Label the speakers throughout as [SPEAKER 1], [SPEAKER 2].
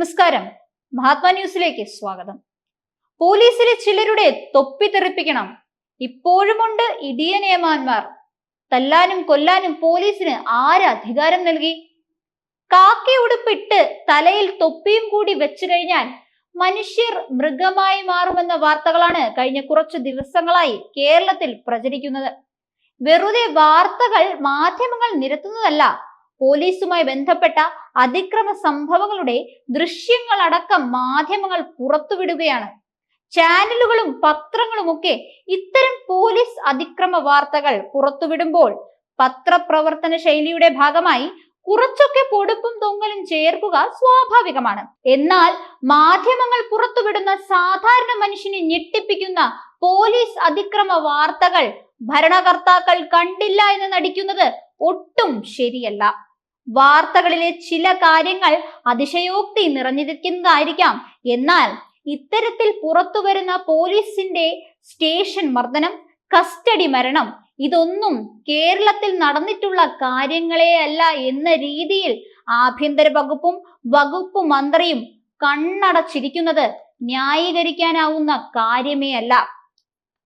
[SPEAKER 1] നമസ്കാരം. മഹാത്മാ ന്യൂസിലേക്ക് സ്വാഗതം. പോലീസിലെ ചിലരുടെ തൊപ്പി തെറിപ്പിക്കണം. ഇപ്പോഴുമുണ്ട് ഇടിയ നിയമാന്മാർ തല്ലാനും കൊല്ലാനും പോലീസിന് ആര് അധികാരം നൽകി? കാക്കി ഉടുപ്പിട്ട് തലയിൽ തൊപ്പിയും കൂടി വെച്ചു കഴിഞ്ഞാൽ മനുഷ്യർ മൃഗമായി മാറുമെന്ന വാർത്തകളാണ് കഴിഞ്ഞ കുറച്ച് ദിവസങ്ങളായി കേരളത്തിൽ പ്രചരിക്കുന്നത്. വെറുതെ വാർത്തകൾ മാധ്യമങ്ങൾ നിരത്തുന്നതല്ല പോലീസുമായി ബന്ധപ്പെട്ട അതിക്രമ സംഭവങ്ങളുടെ ദൃശ്യങ്ങളടക്കം മാധ്യമങ്ങൾ പുറത്തുവിടുകയാണ്. ചാനലുകളും പത്രങ്ങളും ഒക്കെ ഇത്തരം പോലീസ് അതിക്രമ വാർത്തകൾ പുറത്തുവിടുമ്പോൾ പത്രപ്രവർത്തന ശൈലിയുടെ ഭാഗമായി കുറച്ചൊക്കെ പൊടുപ്പും തൊങ്ങലും ചേർക്കുക സ്വാഭാവികമാണ്. എന്നാൽ മാധ്യമങ്ങൾ പുറത്തുവിടുന്ന സാധാരണ മനുഷ്യനെ ഞെട്ടിപ്പിക്കുന്ന പോലീസ് അതിക്രമ വാർത്തകൾ ഭരണകർത്താക്കൾ കണ്ടില്ല എന്ന് നടിക്കുന്നത് ഒട്ടും ശരിയല്ല. വാർത്തകളിലെ ചില കാര്യങ്ങൾ അതിശയോക്തി നിറഞ്ഞിരിക്കുന്നതായിരിക്കാം. എന്നാൽ ഇത്തരത്തിൽ പുറത്തു വരുന്ന പോലീസിന്റെ സ്റ്റേഷൻ മർദ്ദനം കസ്റ്റഡി മരണം ഇതൊന്നും കേരളത്തിൽ നടന്നിട്ടുള്ള കാര്യങ്ങളെ അല്ല എന്ന രീതിയിൽ ആഭ്യന്തര വകുപ്പും വകുപ്പ് മന്ത്രിയും കണ്ണടച്ചിരിക്കുന്നത് ന്യായീകരിക്കാനാവുന്ന കാര്യമേ അല്ല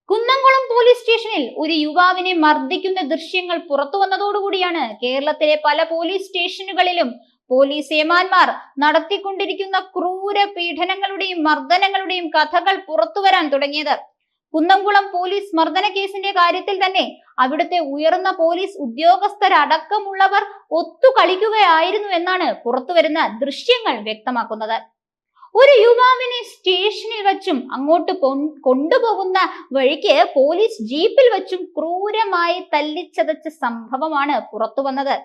[SPEAKER 1] കുന്നംകുളം പോലീസ് സ്റ്റേഷനിൽ ഒരു യുവാവിനെ മർദ്ദിക്കുന്ന ദൃശ്യങ്ങൾ പുറത്തു വന്നതോടുകൂടിയാണ് കേരളത്തിലെ പല പോലീസ് സ്റ്റേഷനുകളിലും പോലീസ് ഏമാന്മാർ നടത്തിക്കൊണ്ടിരിക്കുന്ന ക്രൂര പീഡനങ്ങളുടെയും മർദ്ദനങ്ങളുടെയും കഥകൾ പുറത്തു വരാൻ തുടങ്ങിയത്. കുന്നംകുളം പോലീസ് മർദ്ദന കേസിന്റെ കാര്യത്തിൽ തന്നെ അവിടുത്തെ ഉയർന്ന പോലീസ് ഉദ്യോഗസ്ഥരടക്കമുള്ളവർ ഒത്തുകളിക്കുകയായിരുന്നു എന്നാണ് പുറത്തുവരുന്ന ദൃശ്യങ്ങൾ വ്യക്തമാക്കുന്നത്. ഒരു യുവാവിനെ സ്റ്റേഷനിൽ വച്ചും അങ്ങോട്ട് കൊണ്ടുപോകുന്ന വഴിക്ക് പോലീസ് ജീപ്പിൽ വച്ചും ക്രൂരമായി തല്ലിച്ചതച്ച സംഭവമാണ് പുറത്തു വന്നത്.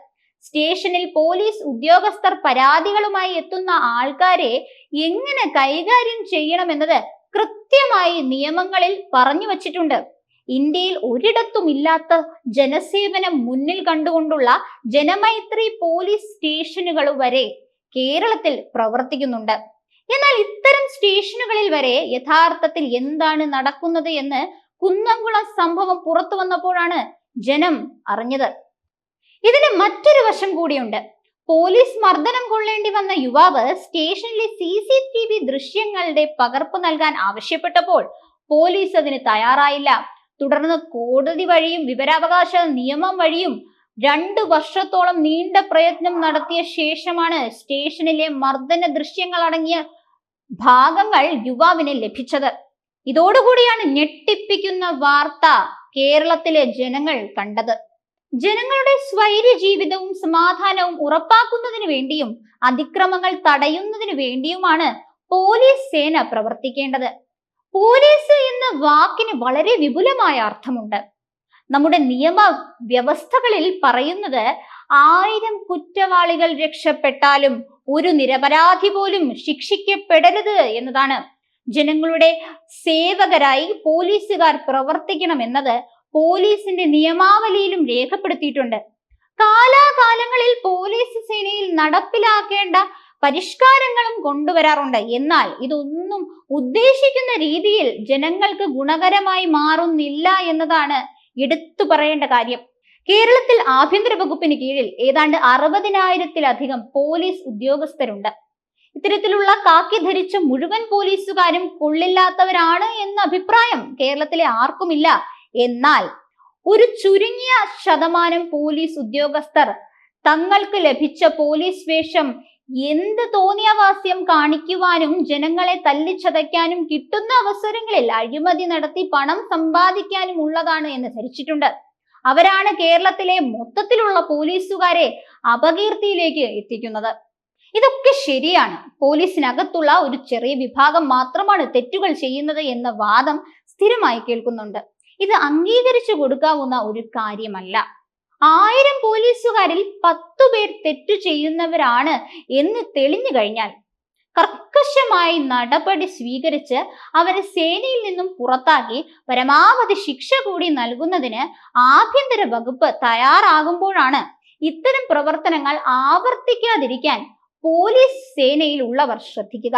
[SPEAKER 1] സ്റ്റേഷനിൽ പോലീസ് ഉദ്യോഗസ്ഥർ പരാതികളുമായി എത്തുന്ന ആൾക്കാരെ എങ്ങനെ കൈകാര്യം ചെയ്യണമെന്നത് കൃത്യമായി നിയമങ്ങളിൽ പറഞ്ഞു വച്ചിട്ടുണ്ട്. ഇന്ത്യയിൽ ഒരിടത്തും ഇല്ലാത്ത ജനസേവനം മുന്നിൽ കണ്ടുകൊണ്ടുള്ള ജനമൈത്രി പോലീസ് സ്റ്റേഷനുകൾ വരെ കേരളത്തിൽ പ്രവർത്തിക്കുന്നുണ്ട്. എന്നാൽ ഇത്തരം സ്റ്റേഷനുകളിൽ വരെ യഥാർത്ഥത്തിൽ എന്താണ് നടക്കുന്നത് എന്ന് കുന്നംകുളം സംഭവം പുറത്തു വന്നപ്പോഴാണ് ജനം അറിഞ്ഞത്. ഇതിന് മറ്റൊരു വശം കൂടിയുണ്ട്. പോലീസ് മർദ്ദനം കൊള്ളേണ്ടി വന്ന യുവാവ് സ്റ്റേഷനിലെ സി സി ടി വി ദൃശ്യങ്ങളുടെ പകർപ്പ് നൽകാൻ ആവശ്യപ്പെട്ടപ്പോൾ പോലീസ് അതിന് തയ്യാറായില്ല. തുടർന്ന് കോടതി വഴിയും വിവരാവകാശ നിയമം വഴിയും രണ്ടു വർഷത്തോളം നീണ്ട പ്രയത്നം നടത്തിയ ശേഷമാണ് സ്റ്റേഷനിലെ മർദ്ദന ദൃശ്യങ്ങൾ അടങ്ങിയ ഭാഗങ്ങൾ യുവാവിന് ലഭിച്ചത്. ഇതോടുകൂടിയാണ് ഞെട്ടിപ്പിക്കുന്ന വാർത്ത കേരളത്തിലെ ജനങ്ങൾ കണ്ടത്. ജനങ്ങളുടെ സ്വൈര്യ ജീവിതവും സമാധാനവും ഉറപ്പാക്കുന്നതിന് വേണ്ടിയും അതിക്രമങ്ങൾ തടയുന്നതിന് വേണ്ടിയുമാണ് പോലീസ് സേന പ്രവർത്തിക്കേണ്ടത്. പോലീസ് എന്ന വാക്കിന് വളരെ വിപുലമായ അർത്ഥമുണ്ട്. നമ്മുടെ നിയമ വ്യവസ്ഥകളിൽ പറയുന്നത് ആയിരം കുറ്റവാളികൾ രക്ഷപ്പെട്ടാലും ഒരു നിരപരാധി പോലും ശിക്ഷിക്കപ്പെടരുത് എന്നതാണ്. ജനങ്ങളുടെ സേവകരായി പോലീസുകാർ പ്രവർത്തിക്കണം എന്നത് പോലീസിന്റെ നിയമാവലിയിലും രേഖപ്പെടുത്തിയിട്ടുണ്ട്. കാലാകാലങ്ങളിൽ പോലീസ് സേനയിൽ നടപ്പിലാക്കേണ്ട പരിഷ്കാരങ്ങളും കൊണ്ടുവരാറുണ്ട്. എന്നാൽ ഇതൊന്നും ഉദ്ദേശിക്കുന്ന രീതിയിൽ ജനങ്ങൾക്ക് ഗുണകരമായി മാറുന്നില്ല എന്നതാണ് എടുത്തു പറയേണ്ട കാര്യം. കേരളത്തിൽ ആഭ്യന്തര വകുപ്പിന് കീഴിൽ ഏതാണ്ട് അറുപതിനായിരത്തിലധികം പോലീസ് ഉദ്യോഗസ്ഥരുണ്ട്. ഇത്തരത്തിലുള്ള കാക്കി ധരിച്ച മുഴുവൻ പോലീസുകാരും കൊള്ളില്ലാത്തവരാണ് എന്ന അഭിപ്രായം കേരളത്തിലെ ആർക്കുമില്ല. എന്നാൽ ഒരു ചുരുങ്ങിയ ശതമാനം പോലീസ് ഉദ്യോഗസ്ഥർ തങ്ങൾക്ക് ലഭിച്ച പോലീസ് വേഷം എന്ത് തോന്നിയവാസ്യം കാണിക്കുവാനും ജനങ്ങളെ തല്ലിച്ചതയ്ക്കാനും കിട്ടുന്ന അവസരങ്ങളിൽ അഴിമതി നടത്തി പണം സമ്പാദിക്കാനും ഉള്ളതാണ് എന്ന് ധരിച്ചിട്ടുണ്ട്. അവരാണ് കേരളത്തിലെ മൊത്തത്തിലുള്ള പോലീസുകാരെ അപകീർത്തിയിലേക്ക് എത്തിക്കുന്നത്. ഇതൊക്കെ ശരിയാണ്. പോലീസിനകത്തുള്ള ഒരു ചെറിയ വിഭാഗം മാത്രമാണ് തെറ്റുകൾ ചെയ്യുന്നത് എന്ന വാദം സ്ഥിരമായി കേൾക്കുന്നുണ്ട്. ഇത് അംഗീകരിച്ചു കൊടുക്കാവുന്ന ഒരു കാര്യമല്ല. ആയിരം പോലീസുകാരിൽ പത്തു പേർ തെറ്റു ചെയ്യുന്നവരാണ് എന്ന് തെളിഞ്ഞു കഴിഞ്ഞാൽ കർക്കശമായി നടപടി സ്വീകരിച്ച് അവരെ സേനയിൽ നിന്നും പുറത്താക്കി പരമാവധി ശിക്ഷ കൂടി നൽകുന്നതിന് ആഭ്യന്തര വകുപ്പ് തയ്യാറാകുമ്പോഴാണ് ഇത്തരം പ്രവർത്തനങ്ങൾ ആവർത്തിക്കാതിരിക്കാൻ പോലീസ് സേനയിൽ ഉള്ളവർ ശ്രദ്ധിക്കുക.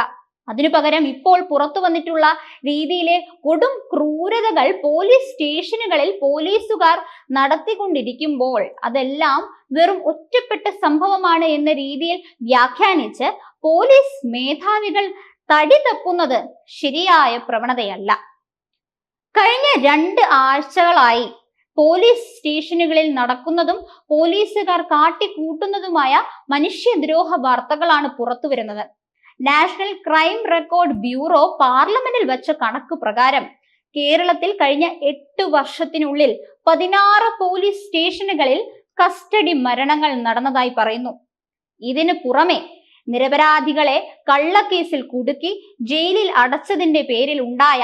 [SPEAKER 1] അതിനു പകരം ഇപ്പോൾ പുറത്തു വന്നിട്ടുള്ള രീതിയിലെ കൊടും ക്രൂരതകൾ പോലീസ് സ്റ്റേഷനുകളിൽ പോലീസുകാർ നടത്തിക്കൊണ്ടിരിക്കുമ്പോൾ അതെല്ലാം വെറും ഒറ്റപ്പെട്ട സംഭവമാണ് എന്ന രീതിയിൽ വ്യാഖ്യാനിച്ച് പോലീസ് മേധാവികൾ തടി തപ്പുന്നത് ശരിയായ പ്രവണതയല്ല. കഴിഞ്ഞ രണ്ട് ആഴ്ചകളായി പോലീസ് സ്റ്റേഷനുകളിൽ നടക്കുന്നതും പോലീസുകാർ കാട്ടിക്കൂട്ടുന്നതുമായ മനുഷ്യദ്രോഹ വാർത്തകളാണ് പുറത്തു വരുന്നത്. നാഷണൽ ക്രൈം റെക്കോർഡ് ബ്യൂറോ പാർലമെന്റിൽ വെച്ച കണക്ക് പ്രകാരം കേരളത്തിൽ കഴിഞ്ഞ എട്ട് വർഷത്തിനുള്ളിൽ പതിനാറ് പോലീസ് സ്റ്റേഷനുകളിൽ കസ്റ്റഡി മരണങ്ങൾ നടന്നതായി പറയുന്നു. ഇതിന് പുറമെ നിരപരാധികളെ കള്ളക്കേസിൽ കുടുക്കി ജയിലിൽ അടച്ചതിന്റെ പേരിൽ ഉണ്ടായ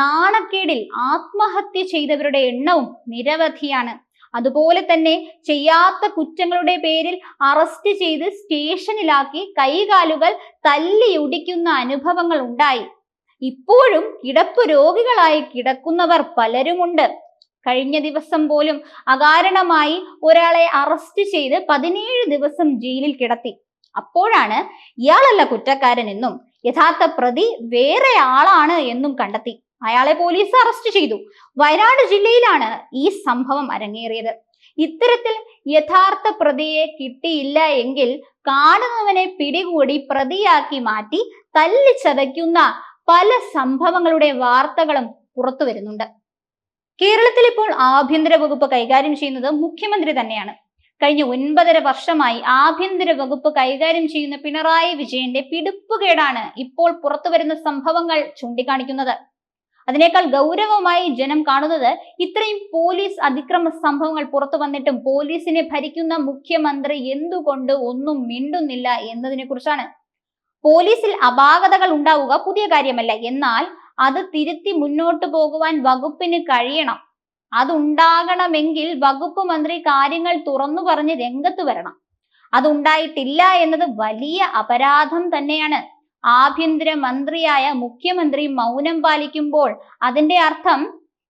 [SPEAKER 1] നാണക്കേടിൽ ആത്മഹത്യ ചെയ്തവരുടെ എണ്ണവും നിരവധിയാണ്. അതുപോലെ തന്നെ ചെയ്യാത്ത കുറ്റങ്ങളുടെ പേരിൽ അറസ്റ്റ് ചെയ്ത് സ്റ്റേഷനിലാക്കി കൈകാലുകൾ തല്ലിയൊടിക്കുന്ന അനുഭവങ്ങൾ ഉണ്ടായി. ഇപ്പോഴും കിടപ്പ് രോഗികളായി കിടക്കുന്നവർ പലരുമുണ്ട്. കഴിഞ്ഞ ദിവസം പോലും അകാരണമായി ഒരാളെ അറസ്റ്റ് ചെയ്ത് പതിനേഴ് ദിവസം ജയിലിൽ കിടത്തി. അപ്പോഴാണ് ഇയാളല്ല കുറ്റക്കാരൻ എന്നും യഥാർത്ഥ പ്രതി വേറെ ആളാണ് എന്നും കണ്ടെത്തി. അയാളെ പോലീസ് അറസ്റ്റ് ചെയ്തു. വയനാട് ജില്ലയിലാണ് ഈ സംഭവം അരങ്ങേറിയത്. ഇത്തരത്തിൽ യഥാർത്ഥ പ്രതിയെ കിട്ടിയില്ല എങ്കിൽ കാണുന്നവനെ പിടികൂടി പ്രതിയാക്കി മാറ്റി തല്ലിച്ചതയ്ക്കുന്ന പല സംഭവങ്ങളുടെ വാർത്തകളും പുറത്തു വരുന്നുണ്ട്. കേരളത്തിൽ ഇപ്പോൾ ആഭ്യന്തര വകുപ്പ് കൈകാര്യം ചെയ്യുന്നത് മുഖ്യമന്ത്രി തന്നെയാണ്. കഴിഞ്ഞ ഒൻപതര വർഷമായി ആഭ്യന്തര വകുപ്പ് കൈകാര്യം ചെയ്യുന്ന പിണറായി വിജയന്റെ പിടിപ്പുകേടാണ് ഇപ്പോൾ പുറത്തു വരുന്ന സംഭവങ്ങൾ ചൂണ്ടിക്കാണിക്കുന്നത്. അതിനേക്കാൾ ഗൗരവമായി ജനം കാണുന്നത് ഇത്രയും പോലീസ് അതിക്രമ സംഭവങ്ങൾ പുറത്തു വന്നിട്ടും പോലീസിനെ ഭരിക്കുന്ന മുഖ്യമന്ത്രി എന്തുകൊണ്ട് ഒന്നും മിണ്ടുന്നില്ല എന്നതിനെ കുറിച്ചാണ്. പോലീസിൽ അപാകതകൾ ഉണ്ടാവുക പുതിയ കാര്യമല്ല. എന്നാൽ അത് തിരുത്തി മുന്നോട്ട് പോകുവാൻ വകുപ്പിന് കഴിയണം. അതുണ്ടാകണമെങ്കിൽ വകുപ്പ് മന്ത്രി കാര്യങ്ങൾ തുറന്നു പറഞ്ഞ് രംഗത്ത് വരണം. അതുണ്ടായിട്ടില്ല എന്നത് വലിയ അപരാധം തന്നെയാണ്. ആഭ്യന്തര മന്ത്രിയായ മുഖ്യമന്ത്രി മൗനം പാലിക്കുമ്പോൾ അതിന്റെ അർത്ഥം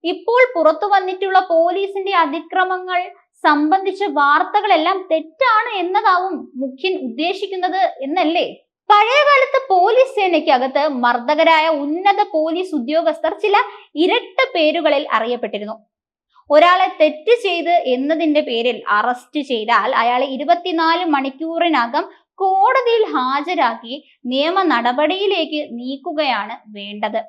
[SPEAKER 1] ഇപ്പോൾ പുറത്തു വന്നിട്ടുള്ള പോലീസിന്റെ അതിക്രമങ്ങൾ സംബന്ധിച്ച വാർത്തകളെല്ലാം തെറ്റാണ് എന്നതാവും മുഖ്യൻ ഉദ്ദേശിക്കുന്നത് എന്നല്ലേ? പഴയകാലത്ത് പോലീസ് സേനയ്ക്കകത്ത് മർദ്ദകരായ ഉന്നത പോലീസ് ഉദ്യോഗസ്ഥർ ചില ഇരട്ട പേരുകളിൽ അറിയപ്പെട്ടിരുന്നു. ഒരാളെ തെറ്റ് ചെയ്ത് എന്നതിന്റെ പേരിൽ അറസ്റ്റ് ചെയ്താൽ അയാളെ ഇരുപത്തിനാല് മണിക്കൂറിനകം കോടതിയിൽ ഹാജരാക്കി നിയമ നടപടിയിലേക്ക് നീക്കുകയാണ് വേണ്ടത്.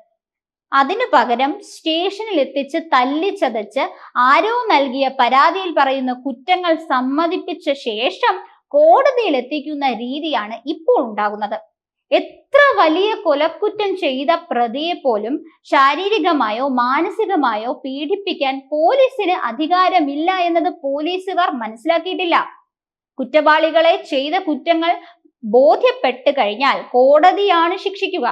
[SPEAKER 1] അതിനു പകരം സ്റ്റേഷനിൽ എത്തിച്ച് തല്ലിച്ചതച്ച് ആരോ നൽകിയ പരാതിയിൽ പറയുന്ന കുറ്റങ്ങൾ സമ്മതിപ്പിച്ച ശേഷം കോടതിയിൽ എത്തിക്കുന്ന രീതിയാണ് ഇപ്പോൾ ഉണ്ടാകുന്നത്. എത്ര വലിയ കൊലക്കുറ്റം ചെയ്ത പ്രതിയെ പോലും ശാരീരികമായോ മാനസികമായോ പീഡിപ്പിക്കാൻ പോലീസിന് അധികാരമില്ല എന്നത് പോലീസുകാർ മനസ്സിലാക്കിയിട്ടില്ല. കുറ്റവാളികളെ ചെയ്ത കുറ്റങ്ങൾ ബോധ്യപ്പെട്ട് കഴിഞ്ഞാൽ കോടതിയാണ് ശിക്ഷിക്കുക.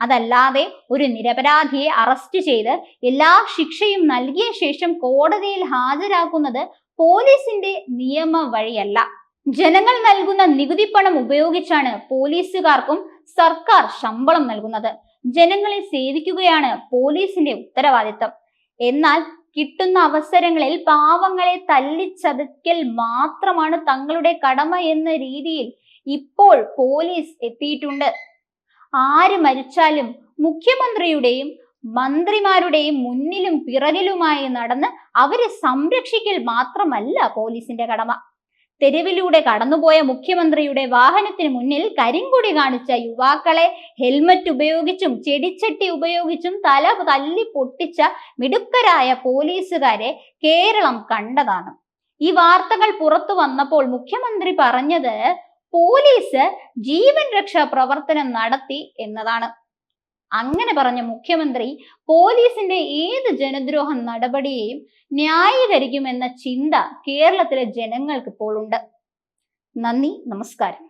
[SPEAKER 1] അതല്ലാതെ ഒരു നിരപരാധിയെ അറസ്റ്റ് ചെയ്ത് എല്ലാ ശിക്ഷയും നൽകിയ ശേഷം കോടതിയിൽ ഹാജരാക്കുന്നത് പോലീസിന്റെ നിയമ വഴിയല്ല. ജനങ്ങൾ നൽകുന്ന നികുതി പണം ഉപയോഗിച്ചാണ് പോലീസുകാർക്കും സർക്കാർ ശമ്പളം നൽകുന്നത്. ജനങ്ങളെ സേവിക്കുകയാണ് പോലീസിന്റെ ഉത്തരവാദിത്തം എന്നാൽ കിട്ടുന്ന അവസരങ്ങളിൽ പാവങ്ങളെ തല്ലിച്ചതയ്ക്കൽ മാത്രമാണ് തങ്ങളുടെ കടമ എന്ന രീതിയിൽ ഇപ്പോൾ പോലീസ് എത്തിയിട്ടുണ്ട്. ആര് മരിച്ചാലും മുഖ്യമന്ത്രിയുടെയും മന്ത്രിമാരുടെയും മുന്നിലും പിറകിലുമായി നടന്ന് അവരെ സംരക്ഷിക്കൽ മാത്രമല്ല പോലീസിന്റെ കടമ. തെരുവിലൂടെ കടന്നുപോയ മുഖ്യമന്ത്രിയുടെ വാഹനത്തിന് മുന്നിൽ കരിങ്കൊടി കാണിച്ച യുവാക്കളെ ഹെൽമറ്റ് ഉപയോഗിച്ചും ചെടിച്ചട്ടി ഉപയോഗിച്ചും തല തല്ലി പൊട്ടിച്ച മിടുക്കരായ പോലീസുകാരെ കേരളം കണ്ടതാണ്. ഈ വാർത്തകൾ പുറത്തു വന്നപ്പോൾ മുഖ്യമന്ത്രി പറഞ്ഞത് പോലീസ് ജീവൻ രക്ഷാ പ്രവർത്തനം നടത്തി എന്നതാണ്. അങ്ങനെ പറഞ്ഞ മുഖ്യമന്ത്രി പോലീസിന്റെ ഏത് ജനദ്രോഹ നടപടിയെയും ന്യായീകരിക്കുമെന്ന ചിന്ത കേരളത്തിലെ ജനങ്ങൾക്ക് ഇപ്പോൾ ഉണ്ട്. നന്ദി നമസ്കാരം.